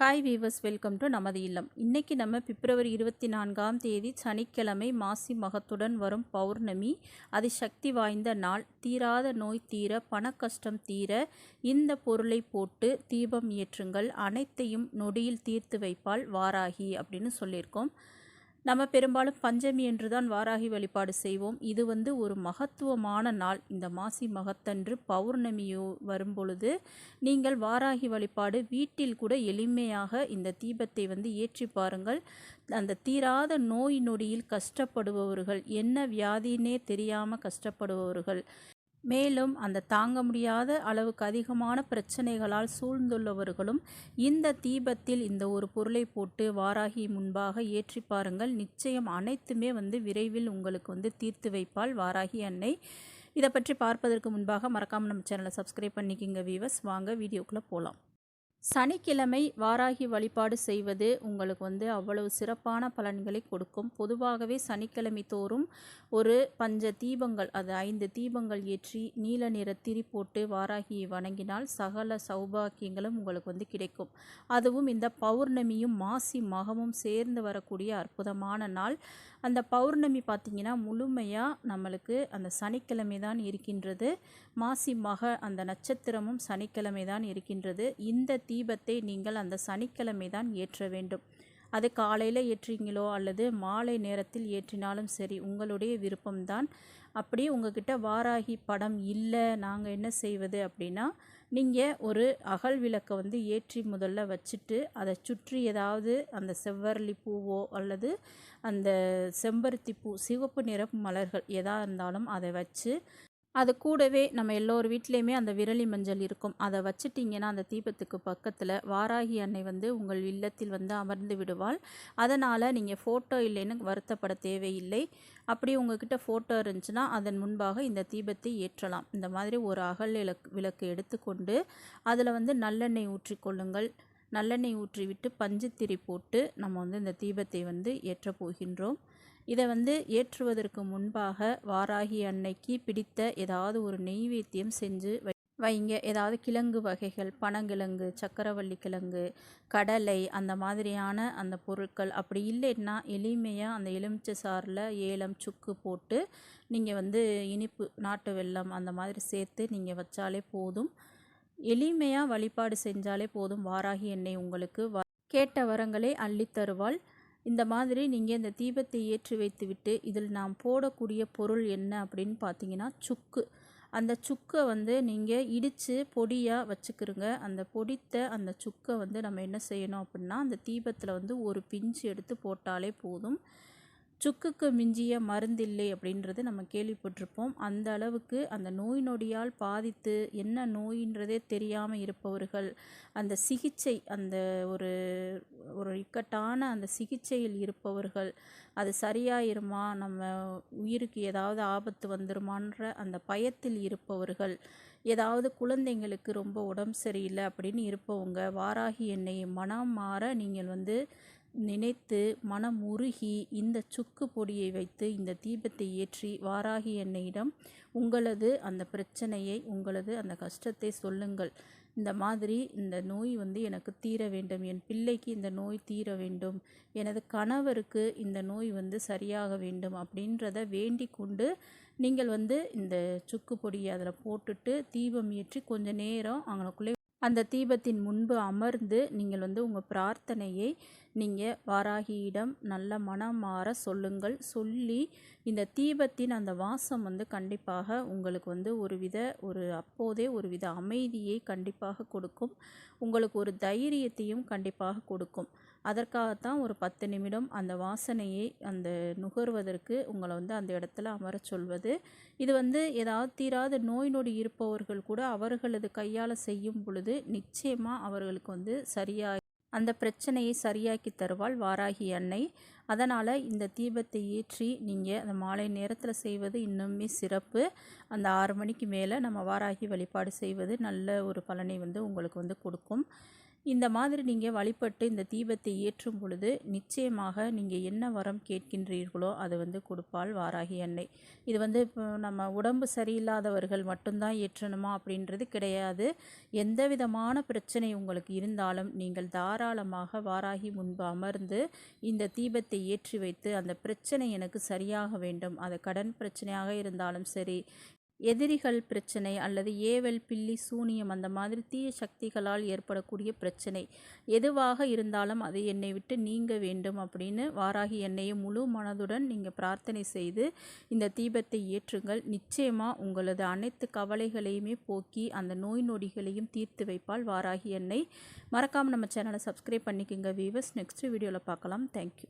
Hi viewers welcome to நமது இல்லம். இன்றைக்கி நம்ம பிப்ரவரி இருபத்தி நான்காம் தேதி சனிக்கிழமை மாசி மகத்துடன் வரும் பௌர்ணமி. அது சக்தி வாய்ந்த நாள். தீராத நோய் தீர பணக்கஷ்டம் தீர இந்த பொருளை போட்டு தீபம் ஏற்றுங்கள். அனைத்தையும் நொடியில் தீர்த்து வைப்பால் வாராகி அப்படின்னு சொல்லியிருக்கோம். நம்ம பெரும்பாலும் பஞ்சமி என்று தான் வாராகி வழிபாடு செய்வோம். இது வந்து ஒரு மகத்துவமான நாள். இந்த மாசி மகத்தன்று பௌர்ணமியோ வரும்பொழுது நீங்கள் வாராகி வழிபாடு வீட்டில் கூட எளிமையாக இந்த தீபத்தை வந்து ஏற்றி பாருங்கள். அந்த தீராத நோய் நொடியில் கஷ்டப்படுபவர்கள் என்ன வியாதினே தெரியாமல் கஷ்டப்படுபவர்கள் மேலும் அந்த தாங்க முடியாத அளவுக்கு அதிகமான பிரச்சனைகளால் சூழ்ந்துள்ளவர்களும் இந்த தீபத்தில் இந்த ஒரு பொருளை போட்டு வாராகி முன்பாக ஏற்றி பாருங்கள். நிச்சயம் அனைத்துமே வந்து விரைவில் உங்களுக்கு வந்து தீர்த்து வைப்பால் வாராகி அன்னை. இதை பற்றி பார்ப்பதற்கு முன்பாக மறக்காமல் நம்ம சேனலை சப்ஸ்கிரைப் பண்ணிக்கிங்க வீவர்ஸ் வாங்க வீடியோக்குள்ளே போகலாம் சனிக்கிழமை வாராகி வழிபாடு செய்வது உங்களுக்கு வந்து அவ்வளவு சிறப்பான பலன்களை கொடுக்கும். பொதுவாகவே சனிக்கிழமை தோறும் ஒரு பஞ்ச தீபங்கள் அது ஐந்து தீபங்கள் ஏற்றி நீல நிற திரி போட்டு வாராகியை வணங்கினால் சகல சௌபாக்கியங்களும் உங்களுக்கு வந்து கிடைக்கும். அதுவும் இந்த பௌர்ணமியும் மாசி மகமும் சேர்ந்து வரக்கூடிய அற்புதமான நாள். அந்த பௌர்ணமி பார்த்திங்கன்னா முழுமையாக நம்மளுக்கு அந்த சனிக்கிழமை தான் இருக்கின்றது. மாசி மக அந்த நட்சத்திரமும் சனிக்கிழமை தான் இருக்கின்றது. இந்த தீபத்தை நீங்கள் அந்த சனிக்கிழமை தான் ஏற்ற வேண்டும். அது காலையில் ஏற்றுறீங்களோ அல்லது மாலை நேரத்தில் ஏற்றினாலும் சரி உங்களுடைய விருப்பம்தான். அப்படி உங்ககிட்ட வாராகி படம் இல்லை நாங்கள் என்ன செய்வது அப்படின்னா நீங்கள் ஒரு அகல் விளக்கை வந்து ஏற்றி முதல்ல வச்சுட்டு அதை சுற்றி ஏதாவது அந்த செவ்வரளி பூவோ அல்லது அந்த செம்பருத்தி பூ சிவப்பு நிற மலர்கள் எதாக இருந்தாலும் அதை வச்சு அது கூடவே நம்ம எல்லோர் வீட்லேயுமே அந்த விரலி மஞ்சள் இருக்கும். அதை வச்சுட்டிங்கன்னா அந்த தீபத்துக்கு பக்கத்தில் வாராகி அன்னை வந்து உங்கள் இல்லத்தில் வந்து அமர்ந்து விடுவாள். அதனால் நீங்கள் ஃபோட்டோ இல்லைன்னு வருத்தப்பட தேவையில்லை. அப்படி உங்ககிட்ட ஃபோட்டோ இருந்துச்சுன்னா அதன் முன்பாக இந்த தீபத்தை ஏற்றலாம். இந்த மாதிரி ஒரு அகல் விளக்கு விளக்கு எடுத்துக்கொண்டு அதில் வந்து நல்லெண்ணெய் ஊற்றிக்கொள்ளுங்கள் நல்லெண்ணெய் ஊற்றிவிட்டு பஞ்சுத்திரி போட்டு நம்ம வந்து இந்த தீபத்தை வந்து ஏற்றப் போகின்றோம். இதை வந்து ஏற்றுவதற்கு முன்பாக வாராகி அன்னைக்கு பிடித்த ஏதாவது ஒரு நெய்வேத்தியம் செஞ்சு வை வைங்க. ஏதாவது கிழங்கு வகைகள் பனங்கிழங்கு சக்கரவள்ளி கிழங்கு கடலை அந்த மாதிரியான அந்த பொருட்கள். அப்படி இல்லைன்னா எளிமையாக அந்த எலுமிச்சை சாறில் ஏலம் சுக்கு போட்டு நீங்கள் வந்து இனிப்பு நாட்டு வெல்லம் அந்த மாதிரி சேர்த்து நீங்கள் வச்சாலே போதும். எளிமையாக வழிபாடு செஞ்சாலே போதும். வாராகி எண்ணெய் உங்களுக்கு வ கேட்ட வரங்களை அள்ளித்தருவாள் இந்த மாதிரி நீங்கள் இந்த தீபத்தை ஏற்றி வைத்துவிட்டு இதில் நாம் போடக்கூடிய பொருள் என்ன அப்படின்னு பார்த்தீங்கன்னா சுக்கு. அந்த சுக்கை வந்து நீங்கள் இடித்து பொடியாக வச்சுக்கிறோங்க அந்த பொடித்த அந்த சுக்கை வந்து நம்ம என்ன செய்யணும் அப்படின்னா அந்த தீபத்தில் வந்து ஒரு பிஞ்சு எடுத்து போட்டாலே போதும். சுக்குக்கு மிஞ்சிய மருந்தில்லை அப்படின்றது நம்ம கேள்விப்பட்டிருப்போம். அந்த அளவுக்கு அந்த நோய் நொடியால் பாதித்து என்ன நோயின்றதே தெரியாமல் இருப்பவர்கள் அந்த சிகிச்சை அந்த ஒரு ஒரு இக்கட்டான அந்த சிகிச்சையில் இருப்பவர்கள் அது சரியாயிருமா? நம்ம உயிருக்கு ஏதாவது ஆபத்து வந்துருமான்ற அந்த பயத்தில் இருப்பவர்கள் ஏதாவது குழந்தைங்களுக்கு ரொம்ப உடம்பு சரியில்லை அப்படின்னு இருப்பவங்க வாராகி எண்ணெயை மனம் மாற நீங்கள் வந்து நினைத்து மனம் உருகி இந்த சுக்கு பொடியை வைத்து இந்த தீபத்தை ஏற்றி வாராகி என்னையிடம் உங்களது அந்த பிரச்சனையை உங்களது அந்த கஷ்டத்தை சொல்லுங்கள். இந்த மாதிரி இந்த நோய் வந்து எனக்கு தீர வேண்டும். என் பிள்ளைக்கு இந்த நோய் தீர வேண்டும். எனது கணவருக்கு இந்த நோய் வந்து சரியாக வேண்டும் அப்படின்றத வேண்டிக் கொண்டு நீங்கள் வந்து இந்த சுக்கு பொடியை அதில் போட்டுட்டு தீபம் ஏற்றி கொஞ்சம் நேரம் அவங்களுக்குள்ளே அந்த தீபத்தின் முன்பு அமர்ந்து நீங்கள் வந்து உங்கள் பிரார்த்தனையை நீங்கள் வாராகியிடம் நல்ல மனம் மாற சொல்லுங்கள். சொல்லி இந்த தீபத்தின் அந்த வாசம் வந்து கண்டிப்பாக உங்களுக்கு வந்து ஒரு வித ஒரு அப்போதே ஒரு வித அமைதியை கண்டிப்பாக கொடுக்கும். உங்களுக்கு ஒரு தைரியத்தையும் கண்டிப்பாக கொடுக்கும். அதற்காகத்தான் ஒரு பத்து நிமிடம் அந்த வாசனையை அந்த நுகர்வதற்கு உங்களை வந்து அந்த இடத்துல அமர சொல்வது. இது வந்து ஏதாவது தீராத நோய் நொடி இருப்பவர்கள் கூட அவர்களது கையால் செய்யும் பொழுது நிச்சயமாக அவர்களுக்கு வந்து சரியாக அந்த பிரச்சனையை சரியாக்கி தருவாள் வாராகி அன்னை. அதனால் இந்த தீபத்தை ஏற்றி நீங்கள் அந்த மாலை நேரத்தில் செய்வது இன்னுமே சிறப்பு. அந்த ஆறு மணிக்கு மேலே நம்ம வாராகி வழிபாடு செய்வது நல்ல ஒரு பலனை வந்து உங்களுக்கு வந்து கொடுக்கும். இந்த மாதிரி நீங்கள் வழிபட்டு இந்த தீபத்தை ஏற்றும் பொழுது நிச்சயமாக நீங்கள் என்ன வரம் கேட்கின்றீர்களோ அது வந்து கொடுப்பாள் வாராகி அன்னை. இது வந்து இப்போ நம்ம உடம்பு சரியில்லாதவர்கள் மட்டும்தான் ஏற்றணுமா அப்படின்றது கிடையாது. எந்த விதமான பிரச்சனை உங்களுக்கு இருந்தாலும் நீங்கள் தாராளமாக வாராகி முன்பு அமர்ந்து இந்த தீபத்தை ஏற்றி வைத்து அந்த பிரச்சனை எனக்கு சரியாக வேண்டும். அது கடன் பிரச்சனையாக இருந்தாலும் சரி எதிரிகள் பிரச்சனை அல்லது ஏவல் பில்லி சூனியம் அந்த மாதிரி தீய சக்திகளால் ஏற்படக்கூடிய பிரச்சனை. எதுவாக இருந்தாலும் அது என்னை விட்டு நீங்க வேண்டும் அப்படின்னு வாராகி எண்ணெயை முழு மனதுடன் நீங்கள் பிரார்த்தனை செய்து இந்த தீபத்தை ஏற்றுங்கள். நிச்சயமாக உங்களது அனைத்து கவலைகளையுமே போக்கி அந்த நோய் நொடிகளையும் தீர்த்து வைப்பால் வாராகி எண்ணெய் மறக்காமல் நம்ம சேனலை சப்ஸ்கிரைப் பண்ணிக்கோங்க வீவர்ஸ் நெக்ஸ்ட் வீடியோவில் பார்க்கலாம். தேங்க்யூ